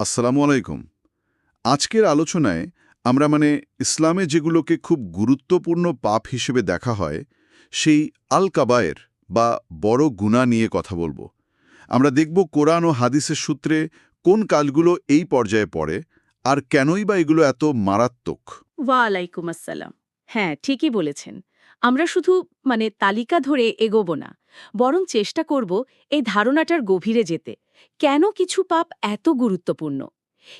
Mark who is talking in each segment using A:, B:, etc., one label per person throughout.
A: আসসালামু আলাইকুম। আজকের আলোচনায় আমরা মানে ইসলামে যেগুলোকে খুব গুরুত্বপূর্ণ পাপ হিসেবে দেখা হয়, সেই আল কাবায়ের বা বড় গুণা নিয়ে কথা বলব। আমরা দেখব কোরআন ও হাদিসের সূত্রে কোন কালগুলো এই পর্যায়ে পড়ে আর কেনই বা এগুলো এত মারাত্মক।
B: ওয়ালাইকুম আসসালাম। হ্যাঁ ঠিকই বলেছেন। আমরা শুধু মানে তালিকা ধরে এগোবো না, বরং চেষ্টা করব এই ধারণাটার গভীরে যেতে। কেন কিছু পাপ এত গুরুত্বপূর্ণ?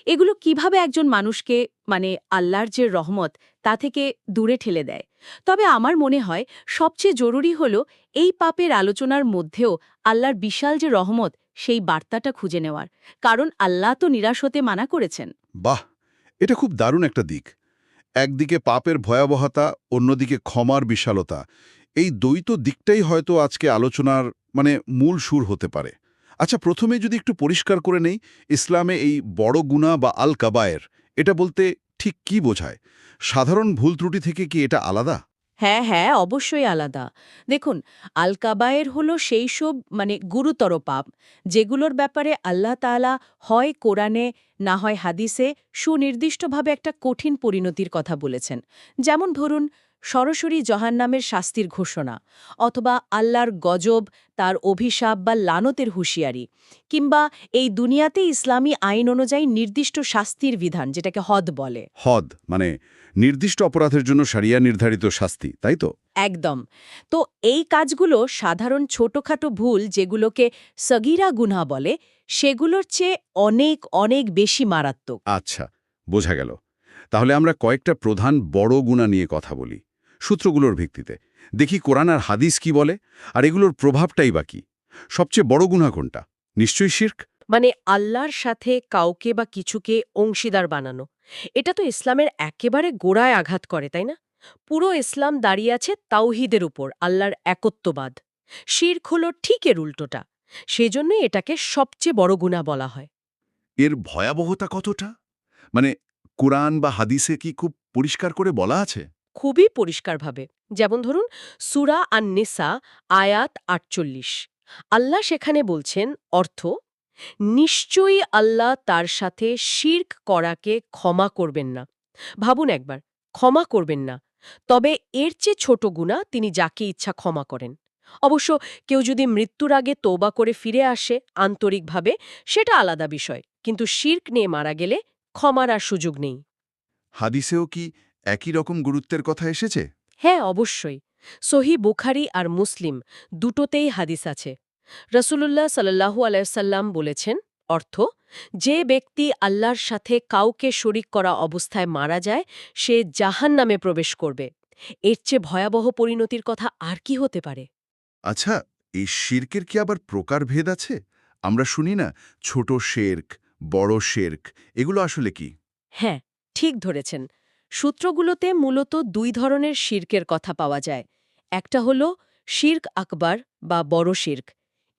B: এগুলো কীভাবে একজন মানুষকে মানে আল্লাহর যে রহমত, তা থেকে দূরে ঠেলে দেয়? তবে আমার মনে হয় সবচেয়ে জরুরি হল এই পাপের আলোচনার মধ্যেও আল্লাহর বিশাল যে রহমত, সেই বার্তাটা খুঁজে নেওয়ার। কারণ আল্লাহ তো নিরাশ হতে মানা করেছেন।
A: বাহ! এটা খুব দারুণ একটা দিক। একদিকে পাপের ভয়াবহতা, অন্যদিকে ক্ষমার বিশালতা। এই দ্বৈত দিকটাই হয়তো আজকে আলোচনার মানে মূল সুর হতে পারে। আচ্ছা প্রথমে যদি একটু পরিষ্কার করে নেই, ইসলামে এই বড় গুণা বা আল কাবায়ের এটা বলতে ঠিক কি বোঝায়? সাধারণ ভুল ত্রুটি থেকে কি এটা আলাদা?
B: হ্যাঁ হ্যাঁ অবশ্যই আলাদা। দেখুন আল কাবায়ের হলো সেই সব মানে গুরুতর পাপ, যেগুলোর ব্যাপারে আল্লাহ তাআলা হয় কোরআনে, না হয় হাদিসে সুনির্দিষ্টভাবে একটা কঠিন পরিণতির কথা বলেছেন। যেমন ধরুন সরাসরি জহান্নামের শাস্তির ঘোষণা অথবা আল্লাহর গজব তার অভিশাপ বা লানতের হুঁশিয়ারি কিংবা এই দুনিয়াতে ইসলামী আইন অনুযায়ী নির্দিষ্ট শাস্তির বিধান যেটাকে হদ বলে।
A: হদ মানে নির্দিষ্ট অপরাধের জন্য সারিয়া নির্ধারিত শাস্তি তাই তো?
B: একদম। তো এই কাজগুলো সাধারণ ছোটখাটো ভুল যেগুলোকে সগিরা গুনহা বলে সেগুলোর চেয়ে অনেক অনেক বেশি মারাত্মক।
A: আচ্ছা বোঝা গেল। তাহলে আমরা কয়েকটা প্রধান বড় গুণা নিয়ে কথা বলি। সূত্রগুলোর ভিত্তিতে। দেখি কোরআন আর হাদিস কি বলে আর এগুলোর প্রভাবটাই বাকি সবচেয়ে বড় গুণা কোনটা? নিশ্চয়ই শির্ক?
B: মানে আল্লাহর সাথে কাউকে বা কিছুকে অংশীদার বানানো। এটা তো ইসলামের একেবারে গোড়ায় আঘাত করে তাই না? পুরো ইসলাম দাঁড়িয়ে আছে তাওহিদের উপর আল্লাহর একত্ববাদ। শির্ক হল ঠিক এর উল্টোটা। সেজন্য এটাকে সবচেয়ে বড় গুণা বলা হয়।
A: এর ভয়াবহতা কতটা? মানে কোরআন বা হাদিসে কি খুব পরিষ্কার করে বলা আছে?
B: খুবই পরিষ্কারভাবে। যেমন ধরুন, সুরা আন নিসা আয়াত আটচল্লিশ। আল্লাহ সেখানে বলছেন, অর্থ, নিশ্চয়ই আল্লাহ তার সাথে শির্ক করাকে ক্ষমা করবেন না। ভাবুন একবার, ক্ষমা করবেন না। তবে এর চেয়ে ছোট গুণা তিনি যাকে ইচ্ছা ক্ষমা করেন। অবশ্য কেউ যদি মৃত্যুর আগে তোবা করে ফিরে আসে আন্তরিকভাবে, সেটা আলাদা বিষয়। কিন্তু শির্ক নিয়ে মারা গেলে ক্ষমার আর সুযোগ নেই।
A: হাদিসেও কি একই রকম গুরুত্বের কথা এসেছে?
B: হ্যাঁ অবশ্যই। সহি বুখারি আর মুসলিম দুটোতেই হাদিস আছে। রসুলুল্লাহ সাল্লাহু আলাইসাল্লাম বলেছেন অর্থ যে ব্যক্তি আল্লাহর সাথে কাউকে শরিক করা অবস্থায় মারা যায় সে জাহান নামে প্রবেশ করবে। এর চেয়ে ভয়াবহ পরিণতির কথা আর কি হতে পারে?
A: আচ্ছা এই শির্কের কি আবার প্রকারভেদ আছে? আমরা শুনি না ছোট শেরক বড় শেরক এগুলো আসলে কি?
B: হ্যাঁ ঠিক ধরেছেন। সূত্রগুলোতে মূলত দুই ধরনের শির্কের কথা পাওয়া যায়। একটা হল শির্ক আকবার বা বড় শির্ক।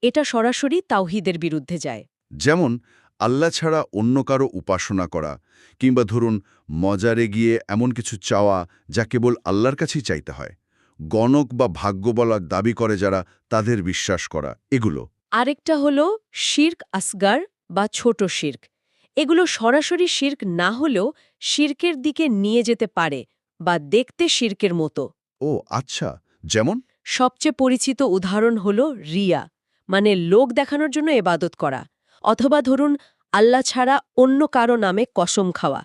B: এটা সরাসরি তাওহিদের বিরুদ্ধে যায়।
A: যেমন আল্লাহ ছাড়া অন্য কারও উপাসনা করা কিংবা ধরুন মজারে গিয়ে এমন কিছু চাওয়া যা কেবল আল্লাহর কাছেই চাইতে হয়। গণক বা ভাগ্য বলার দাবি করে যারা তাদের বিশ্বাস করা এগুলো।
B: আরেকটা হল শির্ক আসগার বা ছোট শির্ক। এগুলো সরাসরি শির্ক না হলেও শির্কের দিকে নিয়ে যেতে পারে বা দেখতে শির্কের মতো।
A: ও আচ্ছা। যেমন?
B: সবচেয়ে পরিচিত উদাহরণ হল রিয়া মানে লোক দেখানোর জন্য এবাদত করা অথবা ধরুন আল্লাহ ছাড়া অন্য কারও নামে কসম খাওয়া।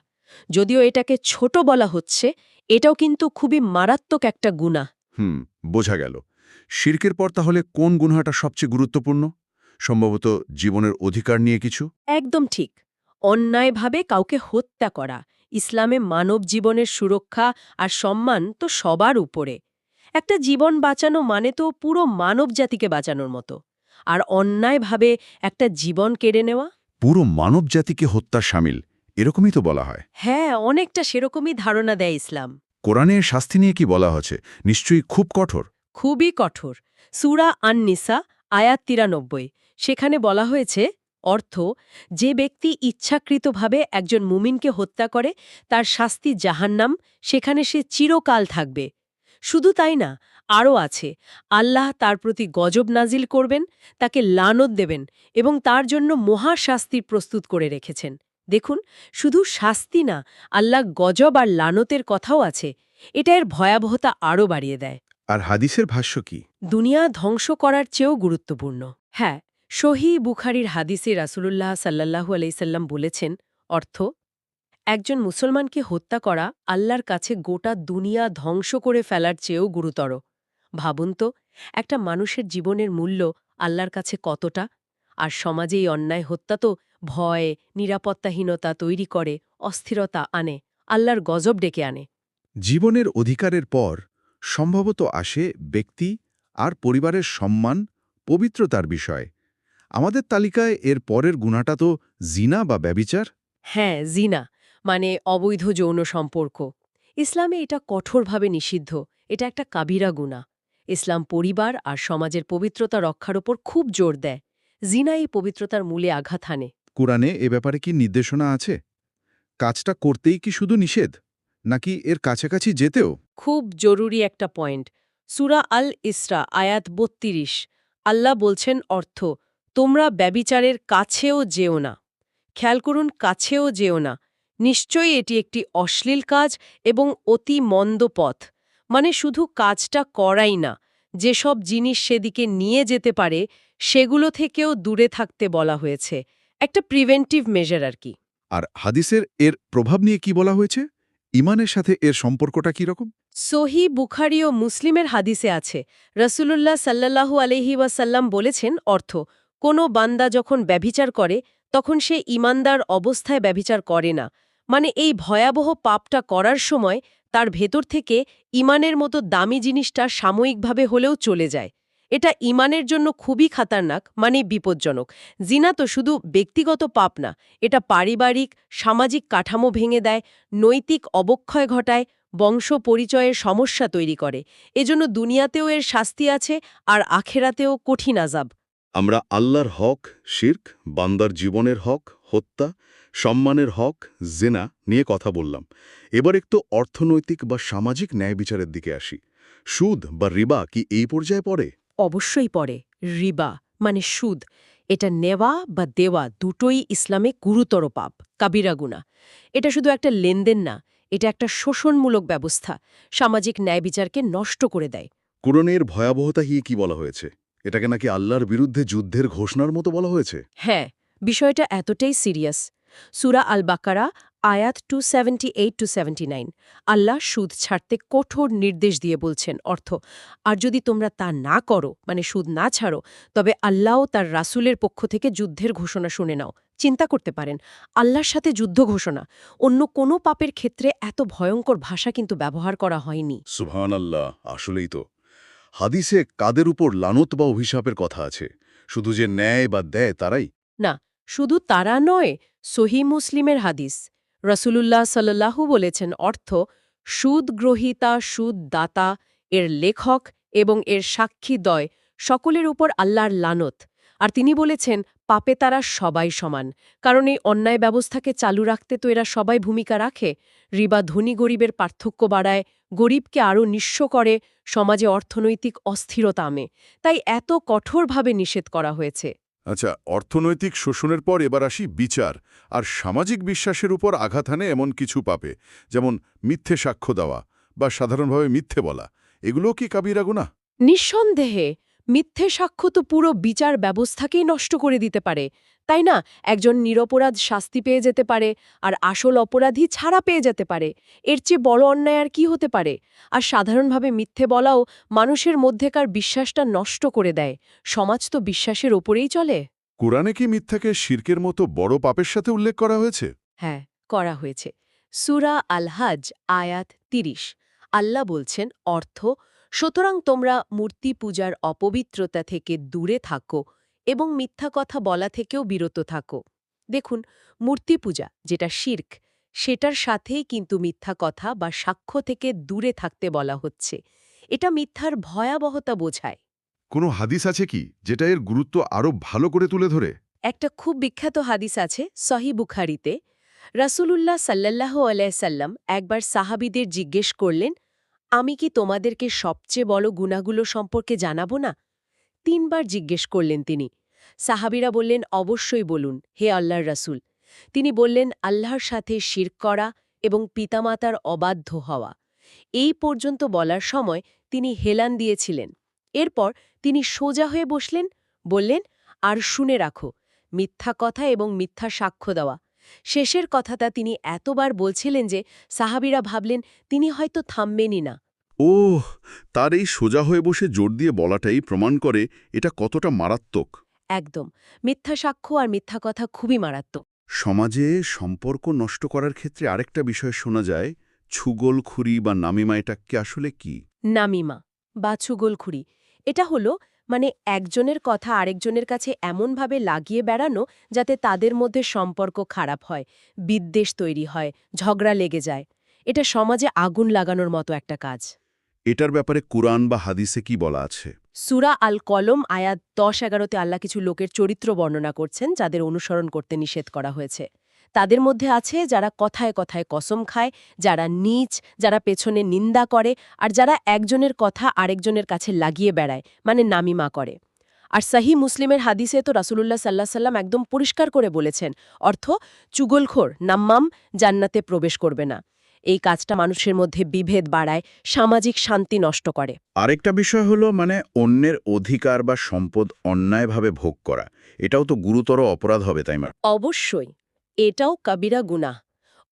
B: যদিও এটাকে ছোট বলা হচ্ছে এটাও কিন্তু খুবই মারাত্মক একটা গুণা
A: হুম বোঝা গেল। শির্কের পর তাহলে কোন গুণাটা সবচেয়ে গুরুত্বপূর্ণ? সম্ভবত জীবনের অধিকার নিয়ে কিছু?
B: একদম ঠিক। অন্যায়ভাবে কাউকে হত্যা করা ইসলামে মানব জীবনের সুরক্ষা আর সম্মান তো সবার উপরে। একটা জীবন বাঁচানো মানে তো পুরো মানব জাতিকে বাঁচানোর মতো। আর অন্যায়ভাবে একটা জীবন কেড়ে নেওয়া?
A: পুরো মানব জাতিকে হত্যা সামিল এরকমই তো বলা হয়।
B: হ্যাঁ অনেকটা সেরকমই ধারণা দেয় ইসলাম।
A: কোরআনের শাস্তি নিয়ে কি বলা হচ্ছে? নিশ্চয়ই খুব কঠোর।
B: খুবই কঠোর। সুরা আননিসা আয়াত তিরানব্বই। সেখানে বলা হয়েছে অর্থ যে ব্যক্তি ইচ্ছাকৃতভাবে একজন মুমিনকে হত্যা করে তার শাস্তি জাহান্নাম সেখানে সে চিরকাল থাকবে। শুধু তাই না আরও আছে আল্লাহ তার প্রতি গজব নাজিল করবেন তাকে লানত দেবেন এবং তার জন্য মহাশাস্তির প্রস্তুত করে রেখেছেন। দেখুন শুধু শাস্তি না আল্লাহ গজব আর লানতের কথাও আছে এটা এর ভয়াবহতা আরও বাড়িয়ে দেয়।
A: আর হাদিসের ভাষ্য কি?
B: দুনিয়া ধ্বংস করার চেয়েও গুরুত্বপূর্ণ। হ্যাঁ সহি বুখারির হাদিসে রাসূলুল্লাহ সাল্লাল্লাহু আলাইসাল্লাম বলেছেন, অর্থ, একজন মুসলমানকে হত্যা করা আল্লাহর কাছে গোটা দুনিয়া ধ্বংস করে ফেলার চেয়েও গুরুতর। ভাবুন তো, একটা মানুষের জীবনের মূল্য আল্লাহর কাছে কতটা? আর সমাজে এই অন্যায় হত্যা তো ভয়, নিরাপত্তাহীনতা তৈরি করে, অস্থিরতা আনে, আল্লাহর গজব ডেকে আনে।
A: জীবনের অধিকারের পর সম্ভবত আসে ব্যক্তি আর পরিবারের সম্মান, পবিত্রতার বিষয়। আমাদের তালিকায় এর পরের গুণাটা তো জিনা বা ব্যবিচার?
B: হ্যাঁ জিনা মানে অবৈধ যৌন সম্পর্ক। ইসলামে এটা কঠোরভাবে নিষিদ্ধ এটা একটা কাবিরা গুণা। ইসলাম পরিবার আর সমাজের পবিত্রতা রক্ষার ওপর খুব জোর দেয়। জিনা এই পবিত্রতার মূলে আঘাত হানে।
A: কোরআনে এ ব্যাপারে কি নির্দেশনা আছে? কাজটা করতেই কি শুধু নিষেধ নাকি এর কাছাকাছি যেতেও?
B: খুব জরুরি একটা পয়েন্ট। সুরা আল ইসরা আয়াত বত্রিশ। আল্লাহ বলছেন অর্থ তোমরা ব্যবিচারের কাছেও যেও না। খেয়াল করুন কাছেও যেও না। নিশ্চয়ই এটি একটি অশ্লীল কাজ এবং অতি মন্দ পথ। মানে শুধু কাজটা করাই না যেসব জিনিস সেদিকে নিয়ে যেতে পারে সেগুলো থেকেও দূরে থাকতে বলা হয়েছে। একটা প্রিভেন্টিভ মেজার আর কি।
A: আর হাদিসের এর প্রভাব নিয়ে কি বলা হয়েছে? ইমানের সাথে এর সম্পর্কটা কি রকম?
B: সহি বুখারি ও মুসলিমের হাদিসে আছে। রসুলুল্লাহ সাল্লাহু আলহি ওয়াসাল্লাম বলেছেন অর্থ কোনো বান্দা যখন ব্যভিচার করে, তখন সে ইমানদার অবস্থায় ব্যভিচার করে না। মানে এই ভয়াবহ পাপটা করার সময় তার ভেতর থেকে ইমানের মতো দামি জিনিসটা সাময়িকভাবে হলেও চলে যায়। এটা ইমানের জন্য খুবই খাতারনাক মানে বিপজ্জনক। জিনা তো শুধু ব্যক্তিগত পাপ না, এটা পারিবারিক, সামাজিক কাঠামো ভেঙে দেয়, নৈতিক অবক্ষয় ঘটায়, বংশ পরিচয়ের সমস্যা তৈরি করে। এজন্য দুনিয়াতেও এর শাস্তি আছে আর আখেরাতেও কঠিন আজাব
A: আমরা আল্লাহর হক শির্ক বান্দার জীবনের হক হত্যা সম্মানের হক জেনা নিয়ে কথা বললাম। এবার একটু অর্থনৈতিক বা সামাজিক ন্যায় বিচারের দিকে আসি। সুদ বা রিবা কি এই পর্যায়ে পড়ে?
B: অবশ্যই পড়ে। রিবা মানে সুদ। এটা নেওয়া বা দেওয়া দুটোই ইসলামে গুরুতর পাপ কাবিরা গুনা এটা শুধু একটা লেনদেন না এটা একটা শোষণমূলক ব্যবস্থা। সামাজিক ন্যায় বিচারকে নষ্ট করে দেয়।
A: কোরআনের ভয়াবহতা হিয়ে কি বলা হয়েছে? এটাকে নাকি আল্লাহর বিরুদ্ধে যুদ্ধের ঘোষণার মতো বলা হয়েছে?
B: হ্যাঁ বিষয়টা এতটাই সিরিয়াস। সুরা আল বাকারা আয়াত two seventy eight two seventy nine আল্লাহ সুদ ছাড়তে কঠোর নির্দেশ দিয়ে বলছেন অর্থ আর যদি তোমরা তা না করো মানে সুদ না ছাড়ো তবে আল্লাহও তার রাসূলের পক্ষ থেকে যুদ্ধের ঘোষণা শুনে নাও। চিন্তা করতে পারেন আল্লাহর সাথে যুদ্ধ ঘোষণা অন্য কোনো পাপের ক্ষেত্রে এত ভয়ঙ্কর ভাষা কিন্তু ব্যবহার করা হয়নি।
A: সুবহান আল্লাহ আসলেই তো। হাদিসে কাদের উপর লানত বা অভিশাপের কথা আছে? শুধু যে ন্যায় বা দেয় তারাই?
B: না, শুধু তারা নয়, সহি মুসলিমের হাদিস। রসুলুল্লাহ সাল্লাহু বলেছেন অর্থ, সুদ গ্রহীতা, সুদ দাতা, এর লেখক এবং এর সাক্ষীদ্বয় সকলের উপর আল্লাহর লানত। আর তিনি বলেছেন, পাপে তারা সবাই সমান। কারণ এই অন্যায় ব্যবস্থাকে চালু রাখতে তো এরা সবাই ভূমিকা রাখে। রিবা ধনী গরিবের পার্থক্য বাড়ায় গরিবকে আরও নিঃস্ব করে সমাজে অর্থনৈতিক অস্থিরতা আমে তাই এত কঠোরভাবে নিষেধ করা হয়েছে।
A: আচ্ছা অর্থনৈতিক শোষণের পর এবার আসি বিচার আর সামাজিক বিশ্বাসের উপর আঘাত হানে এমন কিছু পাপে যেমন মিথ্যে সাক্ষ্য দেওয়া বা সাধারণভাবে মিথ্যে বলা। এগুলো কি কাবিরা গুণা
B: নিঃসন্দেহে মিথ্যে সাক্ষ্য তো পুরো বিচার ব্যবস্থাকেই নষ্ট করে দিতে পারে তাই না? একজন নিরপরাধ শাস্তি পেয়ে যেতে পারে আর আসল অপরাধী ছাড়া পেয়ে যেতে পারে। এর চেয়ে বড় অন্যায় আর কি হতে পারে? আর সাধারণভাবে মিথ্যে বলাও মানুষের মধ্যেকার বিশ্বাসটা নষ্ট করে দেয়। সমাজ তো বিশ্বাসের ওপরেই চলে।
A: কোরআনে কি মিথ্যাকে শির্কের মতো বড় পাপের সাথে উল্লেখ করা হয়েছে?
B: হ্যাঁ করা হয়েছে। সুরা আলহাজ আয়াত তিরিশ। আল্লাহ বলছেন অর্থ সুতরাং তোমরা মূর্তি পূজার অপবিত্রতা থেকে দূরে থাকো এবং মিথ্যা কথা বলা থেকেও বিরত থাকো। দেখুন মূর্তি পূজা যেটা শির্ক সেটার সাথেই কিন্তু মিথ্যা কথা বা সাক্ষ্য থেকে দূরে থাকতে বলা হচ্ছে। এটা মিথ্যার ভয়াবহতা বোঝায়।
A: কোনো হাদিস আছে কি যেটা এর গুরুত্ব আরও ভালো করে তুলে ধরে?
B: একটা খুব বিখ্যাত হাদিস আছে সহি বুখারিতে। রাসূলুল্লাহ সাল্লাহ আলাইসাল্লাম একবার সাহাবিদের জিজ্ঞেস করলেন আমি কি তোমাদেরকে সবচেয়ে বড় গুণাগুলো সম্পর্কে জানাব না? তিনবার জিজ্ঞেস করলেন তিনি। সাহাবিরা বললেন, অবশ্যই বলুন, হে আল্লাহর রাসূল। তিনি বললেন, আল্লাহর সাথে শির করা এবং পিতামাতার অবাধ্য হওয়া। এই পর্যন্ত বলার সময় তিনি হেলান দিয়েছিলেন। এরপর তিনি সোজা হয়ে বসলেন, বললেন, আর শুনে রাখো, মিথ্যা কথা এবং মিথ্যা সাক্ষ্য দেওয়া। শেষের কথাটা তিনি এতবার বলছিলেন যে সাহাবিরা ভাবলেন, তিনি হয়তো থামবেনই না।
A: ওহ তার এই সোজা হয়ে বসে জোর দিয়ে বলাটাই প্রমাণ করে এটা কতটা মারাত্মক।
B: একদম মিথ্যা সাক্ষ্য আর মিথ্যা কথা খুবই মারাত্মক।
A: সমাজে সম্পর্ক নষ্ট করার ক্ষেত্রে আরেকটা বিষয় শোনা যায় ছুগলখুরি বা নামিমা এটা কি আসলে কি?
B: নামিমা বা ছুগলখুরি এটা হলো মানে একজনের কথা আরেকজনের কাছে এমনভাবে লাগিয়ে বেড়ানো যাতে তাদের মধ্যে সম্পর্ক খারাপ হয় বিদ্বেষ তৈরি হয় ঝগড়া লেগে যায়। এটা সমাজে আগুন লাগানোর মতো একটা কাজ।
A: এটার ব্যাপারে কুরআন বা হাদিসে কি বলা আছে?
B: সুরা আল কলম আয়াত দশ এগারোতে আল্লাহ কিছু লোকের চরিত্র বর্ণনা করছেন, যাদের অনুসরণ করতে নিষেধ করা হয়েছে। তাদের মধ্যে আছে যারা কথায় কথায় কসম খায়, যারা নীচ, যারা পেছনে নিন্দা করে, আর যারা একজনের কথা আরেকজনের কাছে লাগিয়ে বেড়ায় মানে নামিমা করে। আর সাহি মুসলিমের হাদিসে তো রাসুলুল্লাহ সাল্লাহ সাল্লাম একদম পরিষ্কার করে বলেছেন, অর্থ চুগলখোর, নাম্মাম, জান্নাতে প্রবেশ করবে না। এই কাজটা মানুষের মধ্যে বিভেদ বাড়ায় সামাজিক শান্তি নষ্ট করে।
A: আরেকটা বিষয় হলো মানে অন্যের অধিকার বা সম্পদ অন্যায়ভাবে ভোগ করা। এটাও তো গুরুতর অপরাধ হবে তাই না?
B: অবশ্যই এটাও কাবিরা গুনাহ।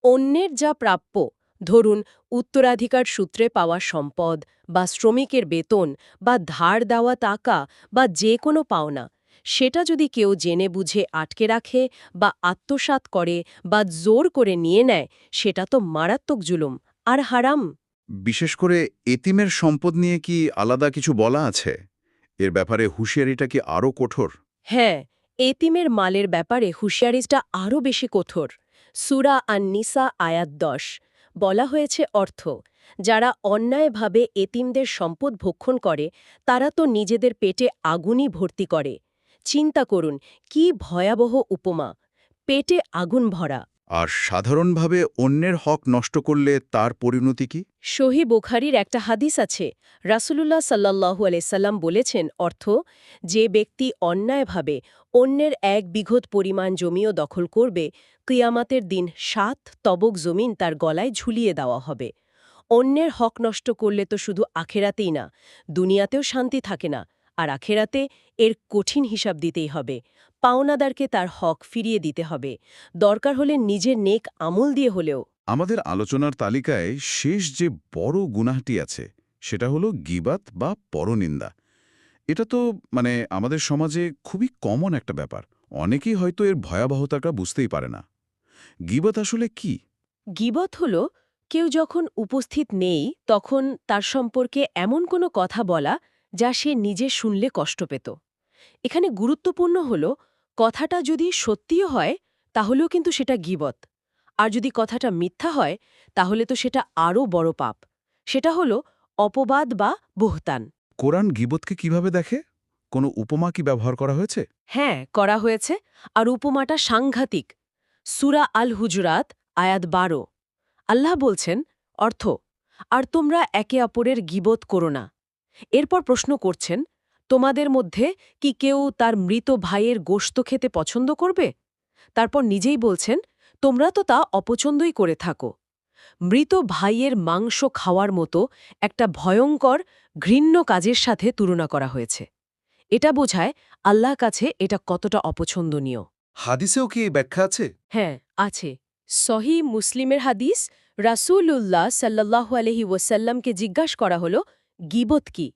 B: অন্যের যা প্রাপ্য ধরুন উত্তরাধিকার সূত্রে পাওয়া সম্পদ বা শ্রমিকের বেতন বা ধার দেওয়া টাকা বা যে কোনো পাওনা সেটা যদি কেউ জেনে বুঝে আটকে রাখে বা আত্মসাৎ করে বা জোর করে নিয়ে নেয় সেটা তো মারাত্মক জুলুম। আর হারাম?
A: বিশেষ করে এতিমের সম্পদ নিয়ে কি আলাদা কিছু বলা আছে? এর ব্যাপারে হুঁশিয়ারিটা কি আরও কঠোর?
B: হ্যাঁ এতিমের মালের ব্যাপারে হুঁশিয়ারিটা আরও বেশি কঠোর। সুরা আর নিসা আয়াত দশ। বলা হয়েছে অর্থ যারা অন্যায়ভাবে এতিমদের সম্পদ ভক্ষণ করে তারা তো নিজেদের পেটে আগুনই ভর্তি করে। চিন্তা করুন কি ভয়াবহ উপমা। পেটে আগুন ভরা।
A: আর সাধারণভাবে অন্যের হক নষ্ট করলে তার পরিণতি কি?
B: সহি বুখারির একটা হাদিস আছে। রাসুলুল্লাহ সাল্লাহু আলাইসাল্লাম বলেছেন অর্থ যে ব্যক্তি অন্যায়ভাবে অন্যের এক বিঘত পরিমাণ জমিও দখল করবে কিয়ামাতের দিন সাত তবক জমিন তার গলায় ঝুলিয়ে দেওয়া হবে। অন্যের হক নষ্ট করলে তো শুধু আখেরাতেই না দুনিয়াতেও শান্তি থাকে না আর আখেরাতে এর কঠিন হিসাব দিতেই হবে। পাওনাদারকে তার হক ফিরিয়ে দিতে হবে। দরকার হলে নিজের নেক আমল দিয়ে হলেও।
A: আমাদের আলোচনার তালিকায় শেষ যে বড় গুনাহটি আছে সেটা হলো গিবাত বা পরনিন্দা। এটা তো মানে আমাদের সমাজে খুবই কমন একটা ব্যাপার। অনেকেই হয়তো এর ভয়াবহতাটা বুঝতেই পারে না। গিবাত আসলে কি?
B: গিবত হল কেউ যখন উপস্থিত নেই তখন তার সম্পর্কে এমন কোনো কথা বলা যা সে নিজে শুনলে কষ্ট পেত। এখানে গুরুত্বপূর্ণ হল কথাটা যদি সত্যিও হয় তাহলেও কিন্তু সেটা গিবত। আর যদি কথাটা মিথ্যা হয় তাহলে তো সেটা আরও বড় পাপ। সেটা হল অপবাদ বা বহতান।
A: কোরআন গিবতকে কীভাবে দেখে? কোনো উপমা কি ব্যবহার করা হয়েছে?
B: হ্যাঁ করা হয়েছে আর উপমাটা সাংঘাতিক। সুরা আল হুজরাত আয়াত বারো। আল্লাহ বলছেন অর্থ আর তোমরা একে অপরের গিবত করো না। এরপর প্রশ্ন করছেন তোমাদের মধ্যে কি কেউ তার মৃত ভাইয়ের গোশত খেতে পছন্দ করবে? তারপর নিজেই বলছেন তোমরা তো তা অপছন্দই করে থাকো। মৃত ভাইয়ের মাংস খাওয়ার মতো একটা ভয়ঙ্কর ঘৃণ্য কাজের সাথে তুলনা করা হয়েছে। এটা বোঝায় আল্লাহ কাছে এটা কতটা অপছন্দনীয়।
C: হাদিসেও কি ব্যাখ্যা আছে?
B: হ্যাঁ আছে। সহি মুসলিমের হাদিস রাসূলুল্লাহ সাল্লাল্লাহু আলহি ওয়াসাল্লামকে জিজ্ঞাসা করা হলো গিবত কি?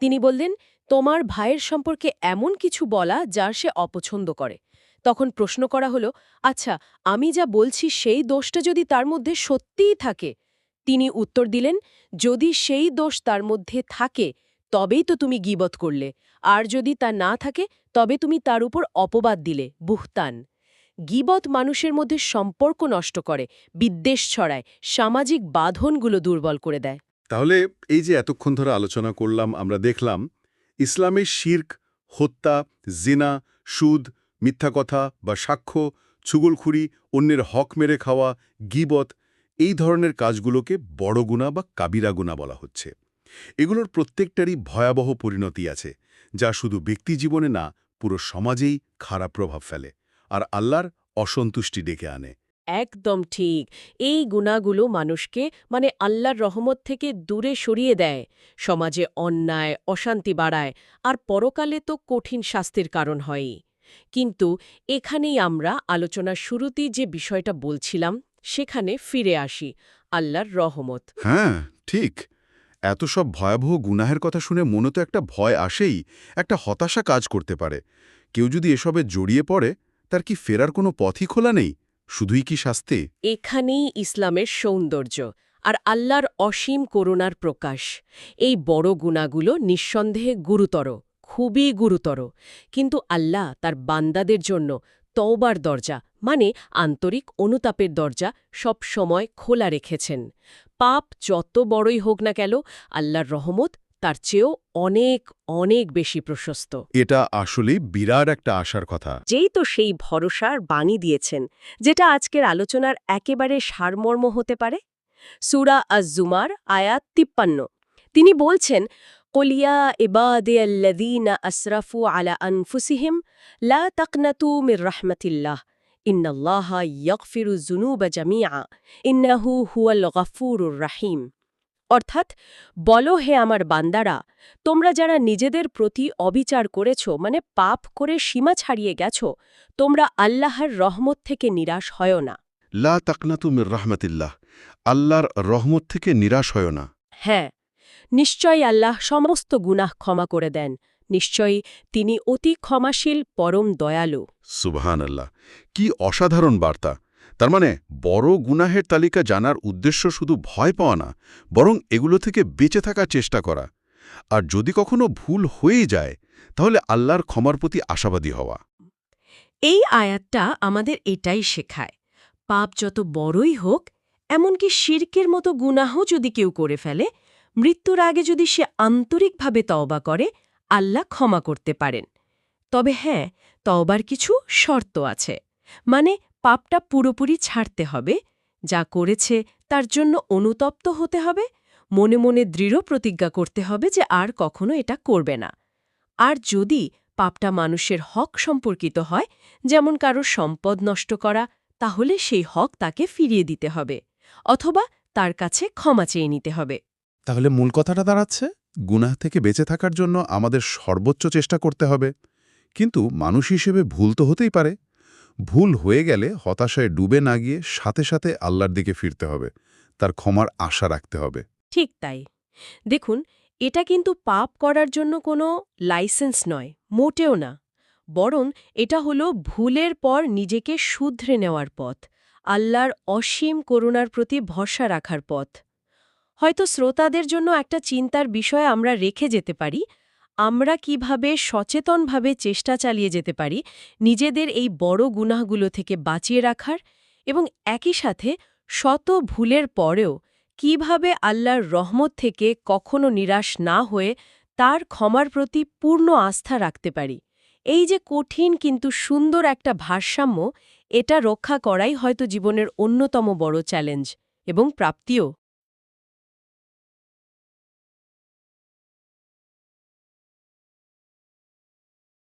B: তিনি বললেন তোমার ভাইয়ের সম্পর্কে এমন কিছু বলা যার সে অপছন্দ করে। তখন প্রশ্ন করা হলো আচ্ছা আমি যা বলছি সেই দোষটা যদি তার মধ্যে সত্যিই থাকে? তিনি উত্তর দিলেন, যদি সেই দোষ তার মধ্যে থাকে, তবেই তো তুমি গিবত করলে। আর যদি তা না থাকে, তবে তুমি তার উপর অপবাদ দিলে, বুহতান। গিবত মানুষের মধ্যে সম্পর্ক নষ্ট করে, বিদ্বেষ ছড়ায়, সামাজিক বাঁধনগুলো দুর্বল করে দেয়।
C: তাহলে এই যে এতক্ষণ ধরে আলোচনা করলাম, আমরা দেখলাম ইসলামের শির্ক, হত্যা, জিনা, সুদ, মিথ্যা কথা বা সাক্ষ্য, ছুগলখুরি, অন্যের হক মেরে খাওয়া, গিবত, এই ধরনের কাজগুলোকে বড় গুণা বা কাবিরা গুণা বলা হচ্ছে। এগুলোর প্রত্যেকটারই ভয়াবহ পরিণতি আছে, যা শুধু ব্যক্তি জীবনে না, পুরো সমাজেই খারাপ প্রভাব ফেলে, আর আল্লাহর
D: অসন্তুষ্টি ডেকে আনে।
B: একদম ঠিক। এই গুণাগুলো মানুষকে মানে আল্লাহর রহমত থেকে দূরে সরিয়ে দেয়। সমাজে অন্যায়, অশান্তি বাড়ায়, আর পরকালে তো কঠিন শাস্তির কারণ হয়ই। কিন্তু এখানেই আমরা আলোচনার শুরুতেই যে বিষয়টা বলছিলাম, সেখানে ফিরে আসি, আল্লাহর রহমত।
A: হ্যাঁ ঠিক। এত সব ভয়াবহ গুনাহের কথা শুনে মনে তো একটা ভয় আসেই, একটা হতাশা কাজ করতে পারে। কেউ যদি এসবে জড়িয়ে পড়ে, তার কি ফেরার কোনো পথই খোলা নেই? শুধুই কি শাস্তি?
B: এখানেই ইসলামের সৌন্দর্য আর আল্লাহর অসীম করুণার প্রকাশ। এই বড় গুণাগুলো নিঃসন্দেহে গুরুতর, খুবই গুরুতর। কিন্তু আল্লাহ তার বান্দাদের জন্য তওবার দরজা মানে আন্তরিক অনুতাপের দরজা, সব সময় খোলা রেখেছেন। পাপ যত বড়ই হোক না কেন, আল্লাহর রহমত তার চেয়েও অনেক অনেক বেশি প্রশস্ত।
A: এটা আসলে বিরাট একটা আশার কথা।
B: যেই তো সেই ভরসার বাণী দিয়েছেন যেটা আজকের আলোচনার একেবারে সারমর্ম হতে পারে? সুরা আজ-জুমার আয়াত তিপ্পান্ন। তিনি বলছেন কলিয়া এবাদে আল্লাদিনা আসরাফু আলা আনফুসিহিম লা তাকনাতু মির রাহমাতিল্লাহ ইন্নাল্লাহা ইয়াগফিরু যুনুবা জামিআ ইন্নাহু হুয়াল গফুরুর রাহিম। অর্থাৎ বলো হে আমার বান্দারা তোমরা যারা নিজেদের প্রতি অবিচার করেছ মানে পাপ করে সীমা ছাড়িয়ে গেছ তোমরা আল্লাহর রহমত থেকে নিরাশ হয় না।
A: লা তাকনাতু মির রাহমাতিল্লাহ আল্লাহর রহমত থেকে নিরাশ হয় না।
B: হ্যাঁ নিশ্চয়ই আল্লাহ সমস্ত গুনাহ ক্ষমা করে দেন নিশ্চয়ই তিনি অতি ক্ষমাশীল পরম দয়ালু।
A: সুবহান আল্লাহ কি অসাধারণ বার্তা। তার মানে বড় গুনাহের তালিকা জানার উদ্দেশ্য শুধু ভয় পাওয়া না, বরং এগুলো থেকে বেঁচে থাকার চেষ্টা করা। আর যদি কখনো ভুল হয়ে যায়, তাহলে আল্লাহর ক্ষমার প্রতি আশাবাদী হওয়া।
B: এই আয়াতটা আমাদের এটাই শেখায়। পাপ যত বড়ই হোক, এমনকি শির্কের মতো গুনাহ যদি কেউ করে ফেলে, মৃত্যুর আগে যদি সে আন্তরিকভাবে তওবা করে, আল্লাহ ক্ষমা করতে পারেন। তবে হ্যাঁ তওবার কিছু শর্ত আছে। মানে পাপটা পুরোপুরি ছাড়তে হবে, যা করেছে তার জন্য অনুতপ্ত হতে হবে, মনে মনে দৃঢ় প্রতিজ্ঞা করতে হবে যে আর কখনো এটা করবে না। আর যদি পাপটা মানুষের হক সম্পর্কিত হয়, যেমন কারও সম্পদ নষ্ট করা, তাহলে সেই হক তাকে ফিরিয়ে দিতে হবে, অথবা তার কাছে ক্ষমা চেয়ে নিতে হবে।
A: তাহলে মূল কথাটা দাঁড়াচ্ছে, গুনাহ থেকে বেঁচে থাকার জন্য আমাদের সর্বোচ্চ চেষ্টা করতে হবে। কিন্তু মানুষ হিসেবে ভুল তো হতেই পারে। ভুল হয়ে গেলে হতাশায় ডুবে না গিয়ে সাথে সাথে আল্লাহর দিকে ফিরতে হবে, তার ক্ষমার আশা রাখতে হবে।
B: ঠিক তাই। দেখুন, এটা কিন্তু পাপ করার জন্য কোনো লাইসেন্স নয়, মোটেও না। বরং এটা হলো ভুলের পর নিজেকে শুধরে নেওয়ার পথ, আল্লাহর অসীম করুণার প্রতি ভরসা রাখার পথ। হয়তো শ্রোতাদের জন্য একটা চিন্তার বিষয় আমরা রেখে যেতে পারি আমরা কীভাবে সচেতনভাবে চেষ্টা চালিয়ে যেতে পারি নিজেদের এই বড় গুনাহগুলো থেকে বাঁচিয়ে রাখার এবং একই সাথে শত ভুলের পরেও কীভাবে আল্লাহর রহমত থেকে কখনো নিরাশ না হয়ে তার ক্ষমার প্রতি পূর্ণ আস্থা রাখতে পারি। এই যে কঠিন কিন্তু সুন্দর একটা ভারসাম্য, এটা রক্ষা করাই হয়তো জীবনের অন্যতম বড় চ্যালেঞ্জ এবং প্রাপ্তিও।